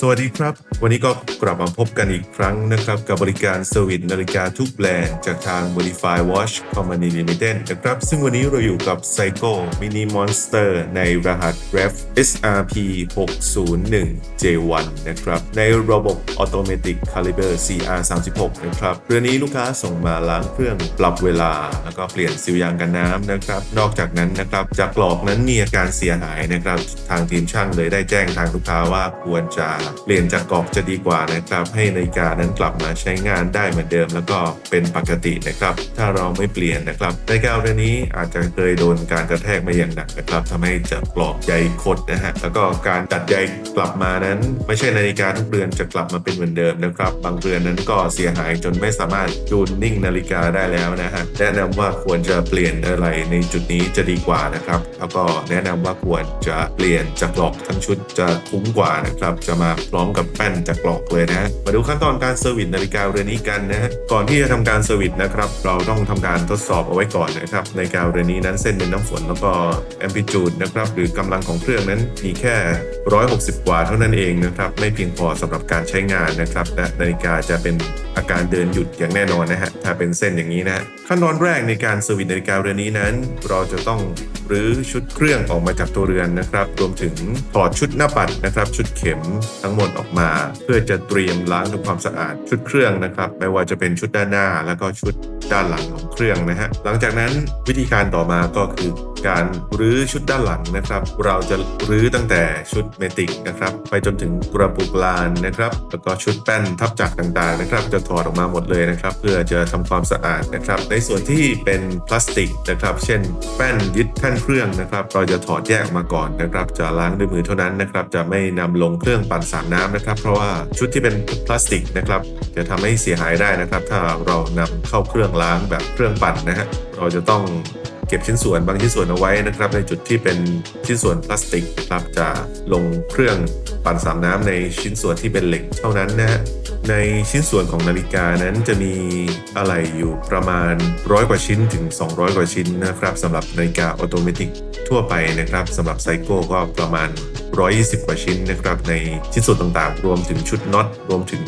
สวัสดีครับ วันนี้ก็กลับมาพบกันอีกครั้งนะครับ กับบริการเซอร์วิสนาฬิกาทุกแบรนด์จากทาง Modify Watch Company Limited นะครับ ซึ่งวันนี้เราอยู่กับ Psycho Mini Monster ในรหัส Ref SRP 601 J1 นะครับ ในระบบ Automatic Caliber CR 36นะครับเรือนี้ลูกค้าส่งมาล้างเครื่องปรับเวลา แล้วก็เปลี่ยนซิลยางกันน้ำนะครับ นอกจากนั้นนะครับจากกรอกนั้นมีอาการเสียหายนะครับทางทีมช่างเลยได้แจ้งทางลูกค้าว่าควรจะเปลี่ยนจากกรอกจะดีกว่านะครับ ให้นาฬิกานั้นกลับมาใช้งานได้เหมือนเดิม แล้วก็เป็นปกตินะครับ ถ้าเราไม่เปลี่ยนนะครับนาฬิกาเรือนนี้อาจจะเคยโดนการกระแทกมาอย่างหนักนะครับทำให้จะกรอกใยคดนะฮะแล้วก็การตัดใยกลับมานั้น ไม่ใช่นาฬิกาทุกเรือนจะกลับมาเป็นเหมือนเดิมนะครับ บางเรือนนั้นก็เสียหายจนไม่สามารถจูนนิ่งนาฬิกาได้แล้วนะฮะแนะนำว่าควรจะเปลี่ยนอะไรในจุดนี้จะดีกว่านะครับ แล้วก็แนะนำว่าควรจะเปลี่ยนจากกรอกทั้งชุดจะคุ้มกว่านะครับจะมาพร้อมกับแป้นจากกรอกเลยนะมาดูขั้นตอนการเซอร์วิสนาฬิกาเรือนนี้กันนะฮะก่อนที่จะทำการเซอร์วิสนะครับ เราต้องทำการทดสอบเอาไว้ก่อนนะครับนาฬิกาเรือนนี้นั้นเส้นเป็นน้ำฝนแล้วก็แอมพลิจูดนะครับหรือกำลังของเครื่องนั้นมีแค่ 160 กว่าเท่านั้นเองนะครับไม่เพียงพอสำหรับการใช้งานนะครับและนาฬิกาจะเป็นอาการเดินหยุดอย่างแน่นอนนะฮะถ้าเป็นเส้นอย่างนี้นะฮะขั้นตอนแรกในการเซอร์วิสนาฬิกาเรือนนี้นั้น เราจะต้องหรือชุดเครื่องออกมาจากตัวเรือนนะครับ รวมถึงถอดชุดหน้าปัดนะครับ ชุดเข็มทั้งหมดออกมา เพื่อจะเตรียมล้างทำความสะอาดชุดเครื่องนะครับ ไม่ว่าจะเป็นชุดด้านหน้า แล้วก็ชุดด้านหลังของเครื่องนะฮะหลังจากนั้นวิธีการต่อมาก็คือการรื้อชุดด้านหลังนะครับ เราจะรื้อตั้งแต่ชุดเมติกนะครับ ไปจนถึงกระปุกลานนะครับ แล้วก็ชุดแป้นทับจักรต่างๆนะครับ จะถอดออกมาหมดเลยนะครับ เพื่อจะทำความสะอาดนะครับ ในส่วนที่เป็นพลาสติกนะครับ เช่น แป้นยึดแท่นเครื่องนะครับเราจะถอดแยกออกมาก่อนนะครับจะล้างด้วยมือเท่านั้นนะครับจะไม่นำลงเครื่องปั่นสารน้ำนะครับ เพราะว่าชุดที่เป็นพลาสติกนะครับจะทำให้เสียหายได้นะครับ ถ้าเรานำเข้าเครื่องล้างแบบเครื่องปั่นนะฮะเราจะต้อง ก็บชิ้นส่วนบางชิ้นส่วนเอาไว้นะครับ ในจุดที่เป็นชิ้นส่วนพลาสติกนะครับจะลงเครื่องปั่นสามน้ำในชิ้นส่วนที่เป็นเหล็กเท่านั้นนะฮะในชิ้นส่วนของนาฬิกานั้นจะมีอะไหล่อยู่ประมาณร้อยกว่าชิ้นถึง 200 กว่าชิ้นนะครับสำหรับนาฬิกาออโตเมติกทั่วไปนะครับสำหรับไซโก้ก็ประมาณ 120 กว่าชิ้นนะครับในชิ้นส่วนต่างๆ รวมถึงชุดน็อตรวมถึง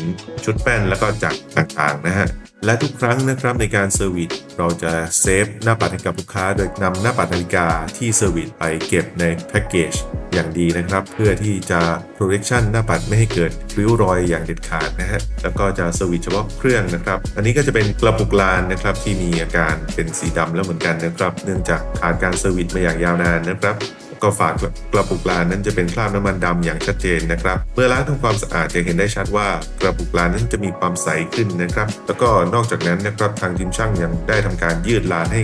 ชุดแป้นแล้วก็จักรต่างๆนะฮะ และทุกครั้งนะครับในการเซอร์วิสเราจะเซฟหน้าปัดให้กับลูกค้า โดยนำหน้าปัดนาฬิกาที่เซอร์วิสไปเก็บในแพ็กเกจอย่างดีนะครับ เพื่อที่จะ protection หน้าปัดไม่ให้เกิดริ้วรอยอย่างเด็ดขาดนะฮะแล้วก็จะเซอร์วิสเฉพาะเครื่องนะครับ อันนี้ก็จะเป็นกระปุกลานนะครับที่มีอาการเป็นสีดำแล้วเหมือนกันนะครับ เนื่องจากขาดการเซอร์วิสมาอย่างยาวนานนะครับ ก็ฝากกระปุกลานนั้นจะเป็นคราบน้ำมันดำอย่างชัดเจนนะครับ เมื่อล้างทำความสะอาดจะเห็นได้ชัดว่ากระปุกลานนั้นจะมีความใสขึ้นนะครับ แล้วก็นอกจากนั้นนะครับทางทีมช่างยังได้ทำการยืดลานให้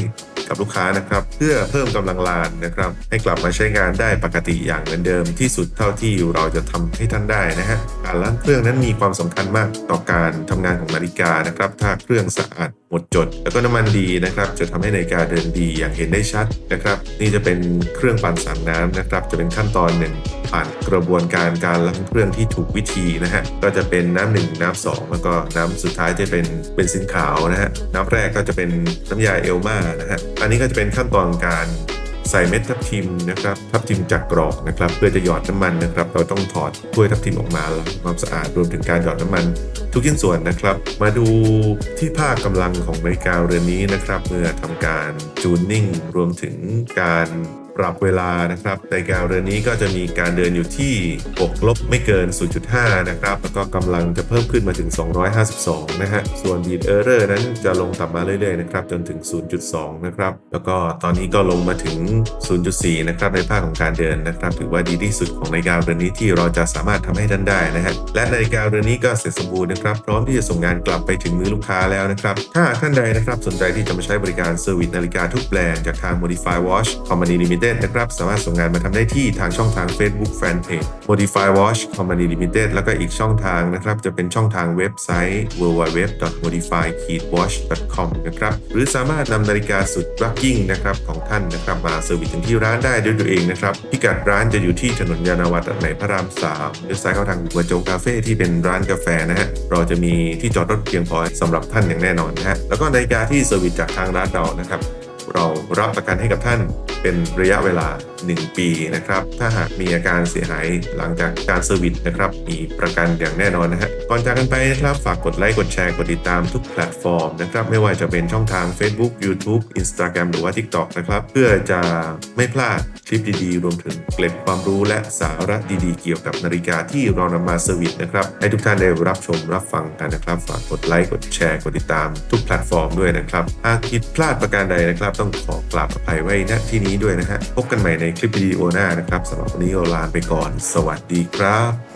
กับลูกค้านะครับ เพื่อเพิ่มกำลังลานนะครับ ให้กลับมาใช้งานได้ปกติอย่างเหมือนเดิมที่สุดเท่าที่เราจะทำให้ท่านได้นะฮะการล้างเครื่องนั้นมีความสำคัญมากต่อการทำงานของนาฬิกานะครับ ถ้าเครื่องสะอาดหมดจดแล้วก็น้ำมันดีนะครับ จะทำให้นาฬิกาเดินดีอย่างเห็นได้ชัดนะครับ นี่จะเป็นเครื่องปั่นสารน้ำนะครับ จะเป็นขั้นตอนหนึ่งผ่านกระบวนการการล้างเครื่องที่ถูกวิธีนะฮะก็จะเป็นน้ำหนึ่งน้ำสองแล้วก็น้ำสุดท้ายจะเป็นเป็นซินขาวนะฮะน้ำแรกก็จะเป็นน้ำยาเอลมานะฮะอันนี้ก็จะเป็นขั้นตอนการใส่เม็ดทับทิมนะครับทับทิมจากกรอกนะครับ เพื่อจะหยอดน้ำมันนะครับ เราต้องถอดถ้วยทับทิมออกมาแล้วทำความสะอาดรวมถึงการหยอดน้ำมัน ทุกชิ้นส่วนนะครับ มาดูที่ภาคกำลังของนาฬิกาเรือนนี้นะครับ เมื่อทำการจูนนิ่งรวมถึงการ ปรับเวลานะครับในกาเรือนนี้ก็จะมีการเดินอยู่ที่บวกลบไม่เกิน 0.5 นะครับ แล้วก็กำลังจะเพิ่มขึ้นมาถึง 252 นะฮะ ส่วน beat error นั้นจะลงต่ำมาเรื่อยๆนะครับ จนถึง 0.2 นะครับ แล้วก็ตอนนี้ก็ลงมาถึง 0.4 นะครับ ในภาคของการเดินนะครับ ถือว่าดีที่สุดของนาฬิกาเรือนนี้ที่เราจะสามารถทำให้ท่านได้นะฮะ และนาฬิกาเรือนนี้ก็เสร็จสมบูรณ์นะครับ พร้อมที่จะส่งงานกลับไปถึงมือลูกค้าแล้วนะครับ ถ้าท่านใดนะครับสนใจที่จะมาใช้บริการเซอร์วิสนาฬิกาทุกแบรนด์จากทาง Modify Watch Company Limited นะครับ สามารถส่งงานมาทำได้ที่ทางช่องทาง Facebook Fanpage Modify Watch Company Limited แล้วก็อีกช่องทางนะครับ จะเป็นช่องทางเว็บไซต์ www.modify-watch.com นะครับ หรือสามารถนำนาฬิกาสุดรักยิ่งนะครับของท่านนะครับมาเซอร์วิสถึงที่ร้านได้ด้วยตัวเองนะครับ พิกัดร้านจะอยู่ที่ถนนยานาวาตัดใหม่พระรามสามเลี้ยวซ้ายเข้าทางหัวโจงคาเฟ่ที่เป็นร้านกาแฟนะฮะเราจะมีที่จอดรถเพียงพอสำหรับท่านอย่างแน่นอนนะฮะแล้วก็นาฬิกาที่เซอร์วิสจากทางร้านเรานะครับ เรารับประกันให้กับท่านเป็นระยะเวลา 1 ปีนะครับ ถ้าหากมีอาการเสียหายหลังจากการเซอร์วิสนะครับ มีประกันอย่างแน่นอนนะฮะ ก่อนจากกันไปนะครับฝากกดไลค์กดแชร์กดติดตามทุกแพลตฟอร์มนะครับไม่ว่าจะเป็นช่องทาง Facebook YouTube Instagram หรือว่า TikTok นะครับเพื่อจะไม่พลาดคลิปดีๆ รวมถึงเกล็ดความรู้และสาระดีๆ เกี่ยวกับนาฬิกาที่เรานำมาเซอร์วิสนะครับให้ทุกท่านได้รับชมรับฟังกันนะครับ ฝากกดไลค์กดแชร์กดติดตามทุกแพลตฟอร์มด้วยนะครับหากผิดพลาดประการใดนะครับ ต้องขอกราบอภัยไว้ณที่นี้ด้วยนะฮะพบกันใหม่ในคลิปวิดีโอหน้านะครับสำหรับวันนี้เราลาไปก่อน สวัสดีครับ